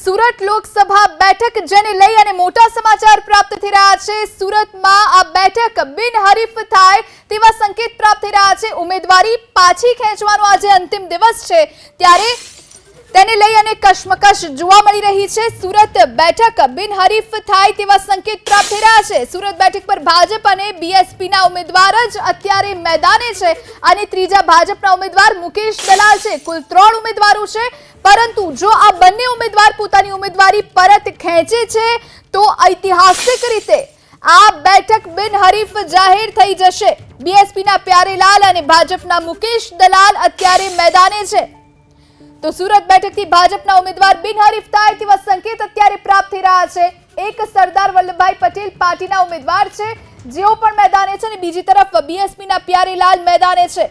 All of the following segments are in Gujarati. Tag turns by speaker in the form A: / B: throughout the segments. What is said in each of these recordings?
A: સુરત લોકસભા બેઠક જેને લઈ અને મોટા સમાચાર પ્રાપ્ત થઈ રહ્યા છે. સુરતમાં આ બેઠક બિનહરીફ થાય તેવા સંકેત પ્રાપ્ત થઈ રહ્યા છે. ઉમેદવારી પાછી ખેંચવાનો આજે અંતિમ દિવસ છે. ત્યારે તેને લઈ અને કશ્મકશ જોવા મળી રહી છે. સુરત બેઠક બિનહરીફ થાય તેવા સંકેત પ્રાપ્ત થઈ રહ્યા છે. સુરત બેઠક પર ભાજપ અને બીએસપી ના ઉમેદવાર જ અત્યારે મેદાને છે. અને ત્રીજા ભાજપના ઉમેદવાર મુકેશ દલાલ છે. કુલ ત્રણ ઉમેદવારો છે. પરંતુ જો આ બંને ઉમેદવાર પોતાની ઉમેદવારી પરત ખેંચે છે, તો ઐતિહાસિક રીતે આ બેઠક બિનહરીફ જાહેર થઈ જશે. બીએસપીના પ્યારેલાલ અને ભાજપના મુકેશ દલાલ અત્યારે મેદાને છે. તો સુરત બેઠકથી ભાજપના ઉમેદવાર બિનહરીફ થાય તેવા સંકેત અત્યારે પ્રાપ્ત થઈ રહ્યા છે. એક સરદાર વલ્લભભાઈ પટેલ પાર્ટીના ઉમેદવાર છે. જેઓ પણ મેદાને છે અને બીજી તરફ બીએસપીના પ્યારેલાલ મેદાને છે.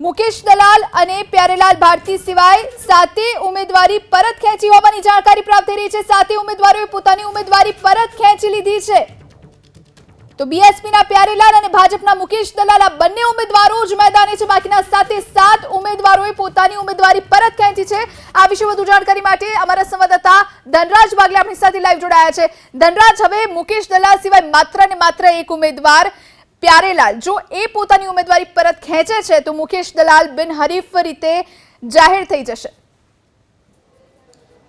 A: મુકેશ દલાલ અને પ્યારેલાલ ભારતી સિવાય સાતે ઉમેદવારી પરત ખેંચી હોવાની જાણકારી પ્રાપ્ત થઈ રહી છે. સાતે ઉમેદવારોએ પોતાની ઉમેદવારી પરત ખેંચી લીધી છે. તો બીએસપીના પ્યારેલાલ અને ભાજપના મુકેશ દલાલ આ બંને ઉમેદવારો જ મેદાને છે. બાકીના સાતે સાત ઉમેદવારોએ પોતાની ઉમેદવારી પરત ખેંચી છે. આ વિશે વધુ જાણકારી માટે અમારા સંવાદદાતા ધનરાજ બાગલે આપણી સાથે લાઈવ જોડાયા છે. ધનરાજ, હવે મુકેશ દલાલ સિવાય માત્ર ને માત્ર એક ઉમેદવાર પ્યારેલાલ જો એ પોતાની ઉમેદવારી પરત ખેંચે છે, તો મુકેશ દલાલ બિનહરીફ રીતે જાહેર થઈ જશે.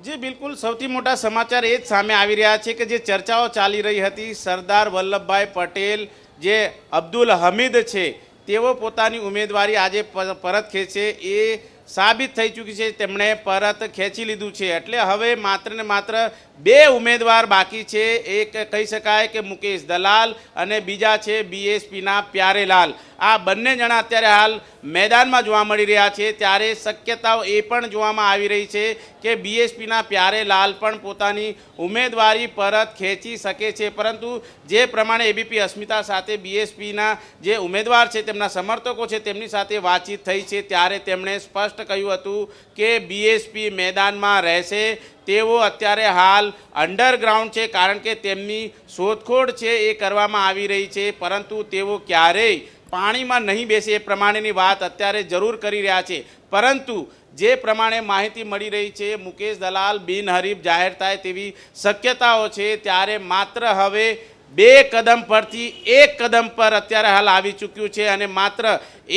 B: જે, બિલકુલ. સૌથી મોટા સમાચાર એ જ સામે આવી રહ્યા છે કે જે ચર્ચાઓ ચાલી રહી હતી, સરદાર વલ્લભભાઈ પટેલ જે અબ્દુલ હમીદ છે, તેઓ પોતાની ઉમેદવારી આજે પરત ખેંચે એ સાબિત થઈ ચૂકી છે. તેમણે પરત ખેંચી લીધું છે. એટલે હવે માત્ર ને માત્ર બે ઉમેદવાર બાકી છે. એક કહી શકાય કે મુકેશ દલાલ અને બીજા છે બીએસપીના પ્યારેલાલ. આ બંને જણા અત્યારે હાલ મેદાનમાં જોવા મળી રહ્યા છે. ત્યારે શક્યતાઓ એ પણ જોવામાં આવી રહી છે કે બીએસપીના પ્યારેલાલ પણ પોતાની ઉમેદવારી પરત ખેંચી શકે છે. પરંતુ જે પ્રમાણે એબીપી અસ્મિતા સાથે બીએસપીના જે ઉમેદવાર છે, તેમના સમર્થકો છે, તેમની સાથે વાતચીત થઈ છે. ત્યારે તેમણે સ્પષ્ટ કહ્યું હતું કે બીએસપી મેદાનમાં રહેશે. તેઓ અત્યારે હાલ અંડરગ્રાઉન્ડ છે, કારણ કે તેમની શોધખોળ છે એ કરવામાં આવી રહી છે, પરંતુ તેઓ ક્યારેય પાણીમાં નહીં બેસે એ પ્રમાણેની વાત અત્યારે જરૂર કરી રહ્યા છે. પરંતુ જે પ્રમાણે માહિતી મળી રહી છે, મુકેશ દલાલ બિનહરીફ જાહેર થાય તેવી શક્યતાઓ છે, ત્યારે માત્ર હવે બે કદમ પરથી એક કદમ પર અત્યારે હાલ આવી ચૂક્યું છે અને માત્ર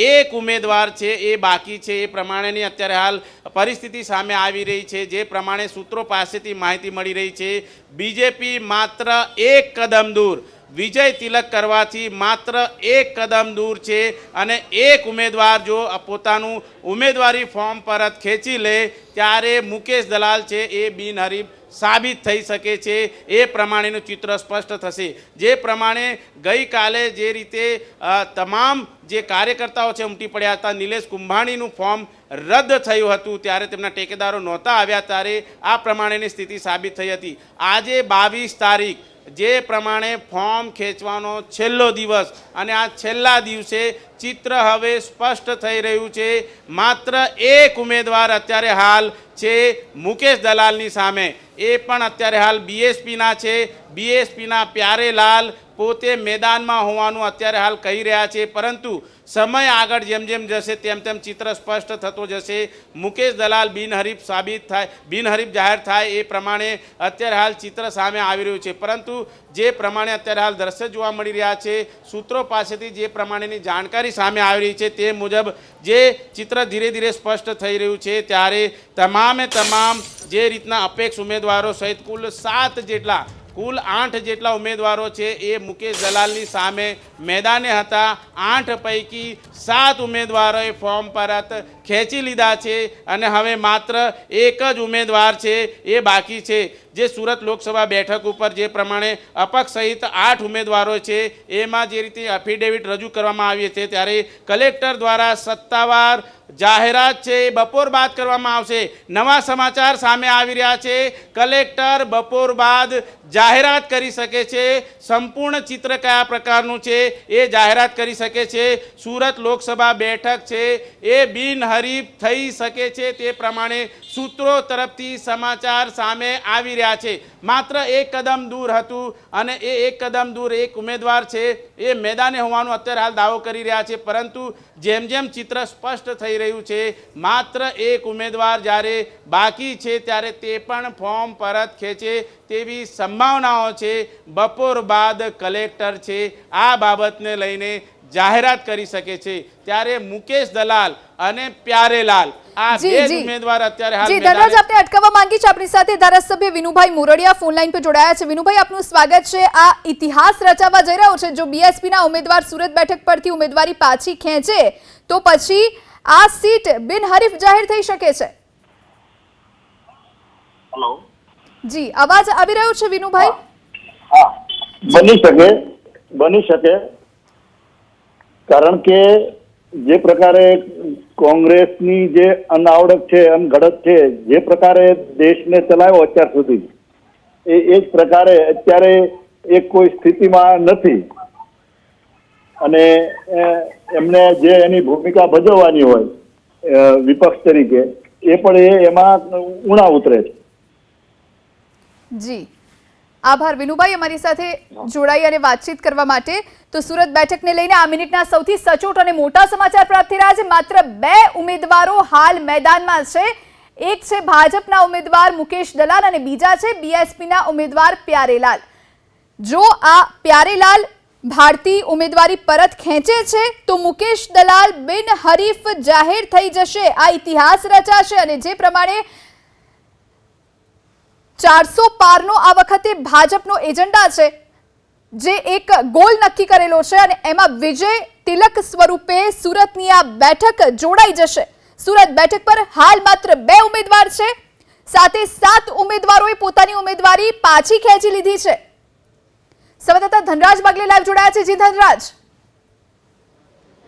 B: એક ઉમેદવાર છે એ બાકી છે. એ પ્રમાણેની અત્યારે હાલ પરિસ્થિતિ સામે આવી રહી છે. જે પ્રમાણે સૂત્રો પાસેથી માહિતી મળી રહી છે. બીજેપી માત્ર એક કદમ દૂર. વિજય તિલક કરવાથી માત્ર એક કદમ દૂર છે અને એક ઉમેદવાર જો પોતાનું ઉમેદવારી ફોર્મ પરત ખેંચી લે, ત્યારે મુકેશ દલાલ છે એ બિનહરીફ સાબિત થઈ શકે છે. એ પ્રમાણેનું ચિત્ર સ્પષ્ટ થશે. જે પ્રમાણે ગઈકાલે જે રીતે તમામ જે કાર્યકર્તાઓ છે, ઉમટી પડ્યા હતા, નિલેશ કુંભાણીનું ફોર્મ રદ થયું હતું, ત્યારે તેમના ટેકેદારો નહોતા આવ્યા, ત્યારે આ પ્રમાણેની સ્થિતિ સાબિત થઈ હતી. આજે બાવીસ તારીખ, જે પ્રમાણે ફોર્મ ખેંચવાનો છેલ્લો દિવસ, અને આ છેલ્લા દિવસે ચિત્ર હવે સ્પષ્ટ થઈ રહ્યું છે. માત્ર એક ઉમેદવાર અત્યારે હાલ છે મુકેશ દલાલની સામે. એ પણ અત્યારે હાલ બીએસપીના છે. બીએસપીના પ્યારેલાલ પોતે મેદાનમાં હોવાનું અત્યારે હાલ કહી રહ્યા છે. પરંતુ સમય આગળ જેમ જેમ જશે તેમ તેમ ચિત્ર સ્પષ્ટ થતો જશે. મુકેશ દલાલ બિનહરીફ સાબિત થાય, બિનહરીફ જાહેર થાય એ પ્રમાણે અત્યારે હાલ ચિત્ર સામે આવી રહ્યું છે. પરંતુ જે પ્રમાણે અત્યારે હાલ દ્રશ્ય જોવા મળી રહ્યા છે, સૂત્રો પાસેથી જે પ્રમાણેની જાણકારી સામે આવી રહી છે તે મુજબ જે ચિત્ર ધીરે ધીરે સ્પષ્ટ થઈ રહ્યું છે ત્યારે તમામે તમામ જે રીતના અપેક્ષ ઉમેદવારો સહિત કુલ સાત જેટલા, કુલ આઠ જેટલા ઉમેદવારો છે એ મુકેશ દલાલની સામે મેદાને હતા. આઠ પૈકી સાત ઉમેદવારોએ ફોર્મ પરત ખેંચી લીધા છે અને હવે માત્ર એક જ ઉમેદવાર છે એ બાકી છે. જે સુરત લોકસભા બેઠક ઉપર જે પ્રમાણે અપક્ષ સહિત આઠ ઉમેદવારો છે, એમાં જે રીતે એફિડેવિટ રજૂ કરવામાં આવી છે ત્યારે કલેક્ટર દ્વારા સત્તાવાર જાહેરાત છે એ બપોર બાદ કરવામાં આવશે. નવા સમાચાર સામે આવી રહ્યા છે. કલેક્ટર બપોર બાદ જાહેરાત કરી શકે છે. સંપૂર્ણ ચિત્ર કયા પ્રકારનું છે એ જાહેરાત કરી શકે છે. સુરત લોકસભા બેઠક છે એ બિન બિનહરીફ થઈ શકે છે તે પ્રમાણે સૂત્રો તરફથી સમાચાર સામે આવી રહ્યા છે. માત્ર એક કદમ દૂર હતું અને એ એક કદમ દૂર એક ઉમેદવાર છે, એ મેદાને હોવાનું અત્યારે હાલ દાવો કરી રહ્યા છે. પરંતુ જેમ જેમ ચિત્ર સ્પષ્ટ થઈ રહ્યું છે, માત્ર એક ઉમેદવાર જ્યારે બાકી છે ત્યારે તે પણ ફોર્મ પરત ખેંચે તેવી સંભાવનાઓ છે. બપોર બાદ કલેક્ટર છે, આ બાબતને લઈને જાહેરાત કરી શકે છે. ત્યારે મુકેશ દલાલ અને પ્યારેલાલ આ બે ઉમેદવાર અત્યારે હાલ
A: જી ધનરાજ આપને અટકાવવા માંગી છે આપણી સાથે ધારાસભ્ય વિનુભાઈ મોરડિયા ફોન લાઈન પર જોડાયા છે. વિનુભાઈ આપનું સ્વાગત છે. આ ઇતિહાસ રચાવા જઈ રહ્યો છે. જો બીએસપી ના ઉમેદવાર સુરત બેઠક પરથી ઉમેદવારી પાછી ખેંચે તો પછી આ સીટ બિનહરીફ જાહેર થઈ શકે છે.
C: હેલો
A: જી અવાજ આવી રહ્યો છે વિનુભાઈ?
C: બની શકે. બની શકે. કારણ કે જે પ્રકારે કોંગ્રેસની જે અનાવડત છે અનઘડત છે, જે પ્રકારે દેશને ચલાવ્યો અત્યાર સુધી, એ એ જ પ્રકારે અત્યારે એ કોઈ સ્થિતિમાં નથી. અને એમને જે એની ભૂમિકા ભજવવાની હોય વિપક્ષ તરીકે, એ પણ એ એમાં ઉણા ઉતરે છે.
A: જી. આભાર વિનુભાઈ અમારી સાથે જોડાઈ અને વાતચીત કરવા માટે. તો સુરત બેઠકને લઈને આ મિનિટના સૌથી સચોટ અને મોટા સમાચાર પ્રાપ્ત થઈ રહ્યા છે. માત્ર બે ઉમેદવારો હાલ મેદાનમાં છે. એક છે ભાજપના ઉમેદવાર મુકેશ દલાલ અને બીજા છે બીએસપીના ઉમેદવાર પ્યારેલાલ. જો આ પ્યારેલાલ ભારતી ઉમેદવારી પરત ખેંચે છે તો મુકેશ દલાલ બિનહરીફ જાહેર થઈ જશે. આ ઇતિહાસ રચાશે અને જે પ્રમાણે ચારસો પારનો આ વખતે ભાજપનો એજન્ડા છે, જે એક ગોલ નક્કી કરેલો છે અને એમાં વિજય તિલક સ્વરૂપે સુરતની આ બેઠક જોડાઈ જશે. સુરત બેઠક પર હાલ માત્ર બે ઉમેદવાર છે, સાથે સાત ઉમેદવારોએ પોતાની ઉમેદવારી પાછી ખેંચી લીધી છે. સંવાદદાતા ધનરાજ બાગલે લાઈવ જોડાયા છે. જી ધનરાજ.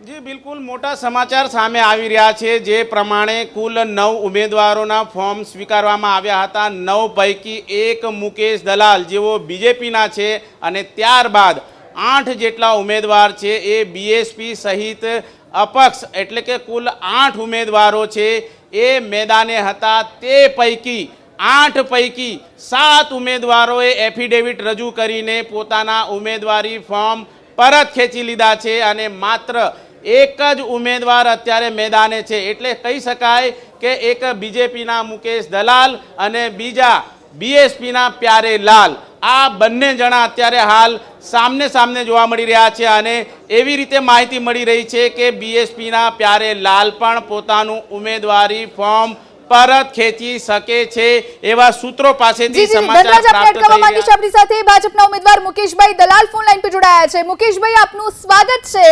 B: જી, બિલકુલ મોટા સમાચાર સામે આવી રહ્યા છે. જે પ્રમાણે કુલ નવ ઉમેદવારોના ફોર્મ સ્વીકારવામાં આવ્યા હતા. નવ પૈકી એક મુકેશ દલાલ જેઓ બીજેપીના છે અને ત્યારબાદ આઠ જેટલા ઉમેદવાર છે એ બીએસપી સહિત અપક્ષ, એટલે કે કુલ આઠ ઉમેદવારો છે એ મેદાને હતા. તે પૈકી આઠ પૈકી સાત ઉમેદવારોએ એફિડેવિટ રજૂ કરીને પોતાના ઉમેદવારી ફોર્મ પરત ખેંચી લીધા છે અને માત્ર એક જ ઉમેદવાર અત્યારે મેદાને છે. એટલે કહી શકાય કે એક બીજેપીના મુકેશ દલાલ અને બીજા બીએસપીના પ્યારે લાલ. આ બંને જણા અત્યારે હાલ સામને સામને જોવા મળી રહ્યા છે અને એવી રીતે માહિતી મળી રહી છે કે બીએસપીના પ્યારે લાલ પણ પોતાનું ઉમેદવારી ફોર્મ પરત ખેંચી શકે છે એવા સૂત્રો પાસેથી સમાચાર પ્રાપ્ત થઈ
A: માંગીશ
B: રહ્યા
A: આપણી સાથે ભાજપના ઉમેદવાર મુકેશભાઈ દલાલ ફોન લાઈન પર જોડાયા છે. મુકેશભાઈ આપનું સ્વાગત છે.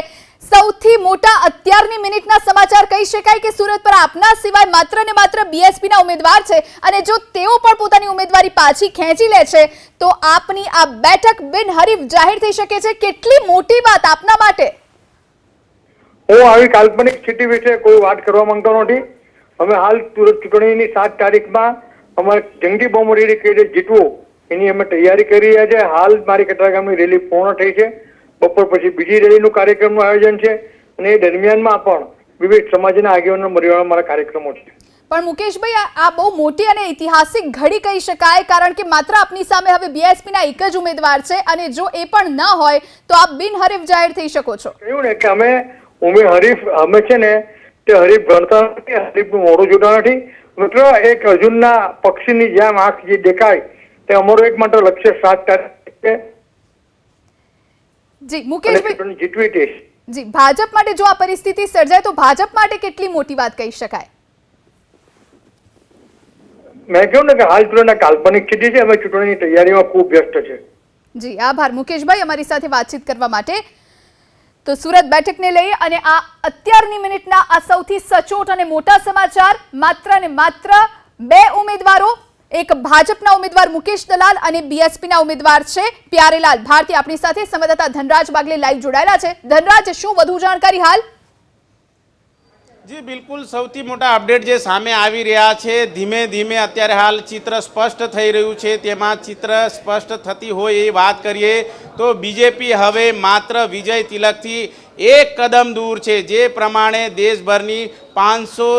A: સૌથી મોટા અત્યારની મિનિટના સમાચાર કહી શકાય કે સુરત પર આપના સિવાય માત્ર ને માત્ર બીએસપીના ઉમેદવાર છે અને જો તેઓ પણ પોતાની ઉમેદવારી પાછી ખેંચી લે છે, તો આપની આ બેઠક બિનહરીફ જાહેર થઈ શકે છે. કેટલી મોટી વાત આપના માટે?
D: હું આવી કાલ્પનિક સ્થિતિ વિશે કોઈ વાત કરવા માંગતો નથી. અમે હાલ સુરત ચૂંટણીની સાત તારીખમાં અમારે જંગી બોમ્બ રેલી કઈ જીતવું એની અમે તૈયારી કરી રહ્યા છે. હાલ મારી કટરા ગામની રેલી પૂર્ણ થઈ છે. બપોર પછી બીજી રેલીનું કાર્યક્રમનું આયોજન છે અને એ દરમિયાનમાં પણ વિવિધ સમાજના આગેવાનો મળીને મારા કાર્યક્રમો છે.
A: પણ મુકેશભાઈ આ- બહુ મોટી અને ઐતિહાસિક ઘડી કહી શકાય કારણ કે માત્ર આપની સામે હવે બીએસપીના એક જ ઉમેદવાર છે અને જો એ પણ ન હોય તો આપ બિનહરીફ જાહેર થઈ શકો છો.
D: કહ્યું ને કે અમે ઉમે હરીફ અમે છે ને તે હરીફ ગણતા નથી હરીફનું મોડું જોતા નથી. મિત્રો એક અર્જુનના પક્ષીની જેમ આંખ જે દેખાય તે અમારું એક માત્ર લક્ષ્ય સાત કરે છે.
A: જી મુકેશભાઈ
D: જીતવી તે
A: જી ભાજપ માટે જો આ પરિસ્થિતિ સર્જાય તો ભાજપ માટે કેટલી મોટી વાત કહી શકાય?
D: મેં કહ્યું ને કે હાલ ચૂંટણીના કાલ્પનિક સ્થિતિ છે અમે ચૂંટણીની તૈયારીમાં ખૂબ વ્યસ્ત છે.
A: જી આભાર મુકેશભાઈ અમારી સાથે વાતચીત કરવા માટે. તો સુરત બેઠકને લઈ અને આ અત્યારની મિનિટના આ સૌથી સચોટ અને મોટા સમાચાર માત્ર ને માત્ર બે ઉમેદવારો એક ભાજપના ઉમેદવાર મુકેશ દલાલ અને બીએસપીના ઉમેદવાર છે પ્યારેલાલ. ભારતી આપણી સાથે સંવાદદાતા ધનરાજ બાગલે લાઈવ જોડાયેલા છે. ધનરાજ, શું વધુ જાણકારી હાલ?
B: જી, બિલકુલ. સૌથી મોટા અપડેટ જે સામે આવી રહ્યા છે, ધીમે ધીમે અત્યારે હાલ ચિત્ર સ્પષ્ટ થઈ રહ્યું છે. તેમાં ચિત્ર સ્પષ્ટ થતી હોય એ વાત કરીએ તો બીજેપી હવે માત્ર વિજય તિલકથી એક કદમ દૂર છે. જે પ્રમાણે દેશભરની પાંચસો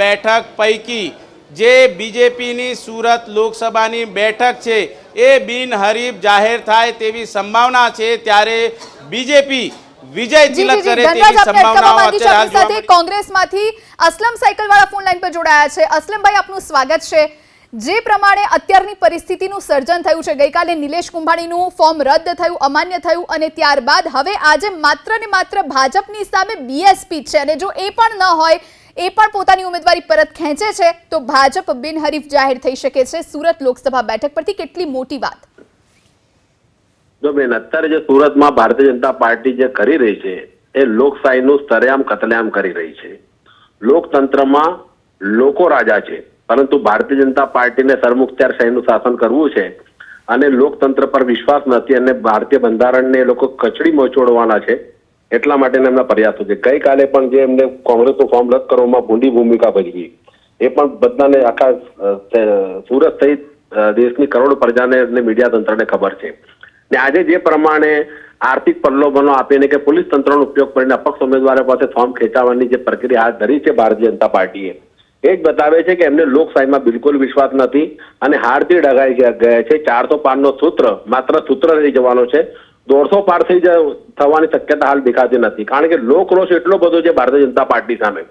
B: બેઠક પૈકી જે બીજેપીની સુરત લોકસભાની બેઠક છે એ બિનહરીફ જાહેર થાય તેવી સંભાવના છે ત્યારે બીજેપી વિજય તિલક
A: જી જી
B: કરે તેવી સંભાવનાઓ અત્યારે હાલ
A: આપણી
B: જોવા
A: સાથે કોંગ્રેસમાંથી અસલમ સાયકલવાળા ફોન લાઈન પર જોડાયા છે. અસલમભાઈ આપનું સ્વાગત છે. જે પ્રમાણે અત્યારની પરિસ્થિતિનું સર્જન થયું છે ગઈકાલે નિલેશ કુંભાણીનું ફોર્મ રદ થયું અમાન્ય થયું અને ત્યારબાદ હવે આજે માત્ર ને માત્ર ભાજપની સામે બીએસપી છે. અને જો એ પણ ન હોય એ પણ પોતાની ઉમેદવારી પરત ખેંચે છે, તો ભાજપ બિનહરીફ જાહેર થઈ શકે છે. સુરત લોકસભા બેઠક પરથી કેટલી મોટી વાત?
E: જો બેન, અત્યારે જે સુરતમાં ભારતીય જનતા પાર્ટી જે કરી રહી છે, એ લોકશાહીનું સ્તરેઆમ કતલેઆમ કરી રહી છે. લોકતંત્રમાં લોકો રાજા છે, પરંતુ ભારતીય જનતા પાર્ટીને સરમુખત્યારશાહીનું શાસન કરવું છે અને લોકતંત્ર પર વિશ્વાસ નથી અને ભારતીય બંધારણને એ લોકો કચડી મચોડવાના છે એટલા માટેના એમના પ્રયાસો છે. ગઈકાલે પણ જે એમને કોંગ્રેસનું ફોર્મ રદ કરવામાં ભૂંડી ભૂમિકા ભજવી, એ પણ બધાને આખા સુરત સહિત દેશની કરોડો પ્રજાને અને મીડિયા તંત્રને ખબર છે. ને આજે જે પ્રમાણે આર્થિક પ્રલોભનો આપીને કે પોલીસ તંત્રનો ઉપયોગ કરીને અપક્ષ ઉમેદવારો પાસે ફોર્મ ખેંચાવવાની જે પ્રક્રિયા હાથ ધરી છે ભારતીય જનતા પાર્ટીએ, એ જ બતાવે છે કે એમને લોકશાહીમાં બિલકુલ વિશ્વાસ નથી અને હારથી ડગાઈ ગયા છે. ચારસો પારનો સૂત્ર, માત્ર સૂત્ર રહી જવાનો છે. દોઢસો પાર થઈ જાય થવાની શક્યતા હાલ દેખાતી નથી. કારણ કે લોકરોષ એટલો બધો છે ભારતીય જનતા પાર્ટી સામે.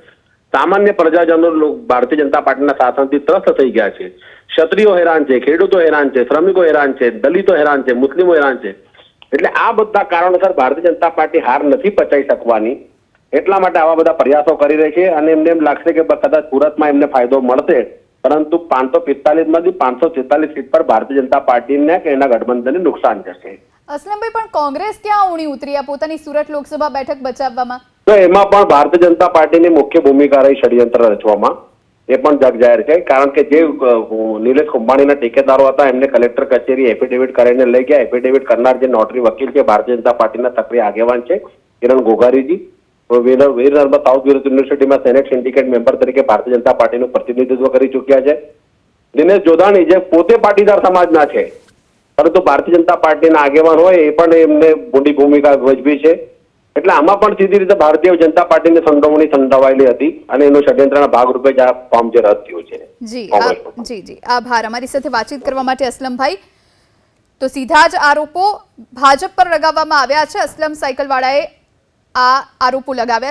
E: સામાન્ય પ્રજાજનો ભારતીય જનતા પાર્ટીના શાસનથી ત્રસ્ત થઈ ગયા છે. ક્ષત્રિયો હેરાન છે, ખેડૂતો હેરાન છે, શ્રમિકો હેરાન છે, દલિતો હેરાન છે, મુસ્લિમો હેરાન છે. એટલે આ બધા કારણોસર ભારતીય જનતા પાર્ટી હાર નથી પચાવી શકવાની. એટલા માટે આવા બધા પ્રયાસો કરી રહી છે અને એમને એમ લાગશે કે કદાચ સુરતમાં એમને ફાયદો મળશે. પરંતુ પાંચસો પિસ્તાલીસમાંથી પાંચસો છેતાલીસ સીટ પર ભારતીય જનતા પાર્ટીને કે એના ગઠબંધનને નુકસાન જશે
A: અસલમભાઈ, પણ કોંગ્રેસ ક્યાં ઊણી ઉતરી પોતાની સુરત લોકસભા બેઠક બચાવવામાં?
E: તો એમાં પણ ભારતીય જનતા પાર્ટીની મુખ્ય ભૂમિકા રહી ષડયંત્ર રચવામાં. એ પણ જગ જાહેર છે કારણ કે જે નિલેશ કુંભાણીના ટેકેદારો હતા, એમને કલેક્ટર કચેરી એફિડેવિટ કરીને લઈ ગયા. એફિડેવિટ કરનાર જે નોટરી વકીલ છે, ભારતીય જનતા પાર્ટીના સક્રિય આગેવાન છે, કિરણ ગોગારીજી. વીર નર્મદ સાઉથ યુનિવર્સિટીમાં સેનેટ સિન્ડિકેટ મેમ્બર તરીકે ભારતીય જનતા પાર્ટીનું પ્રતિનિધિત્વ કરી ચૂક્યા છે. દિનેશ જોધાણી જે પોતે પાટીદાર સમાજના છે પરંતુ ભારતીય જનતા પાર્ટીના આગેવાન હોય એ પણ એમને મોટી ભૂમિકા ભજવી છે. એટલે આમાં પણ સીધી રીતે ભારતીય જનતા પાર્ટીની સંડોવણી સંડોવાયેલી હતી અને એનું ષડયંત્રના ભાગરૂપે જ આ ફોર્મ જે રદ થયું છે.
A: જી જી જી. આભાર. અમારી સાથે વાતચીત કરવા માટે અસલમભાઈ. તો સીધા જ આરોપો ભાજપ પર લગાવવામાં આવ્યા છે. અસલમ સાયકલવાળાએ આ આરોપો લગાવ્યા છે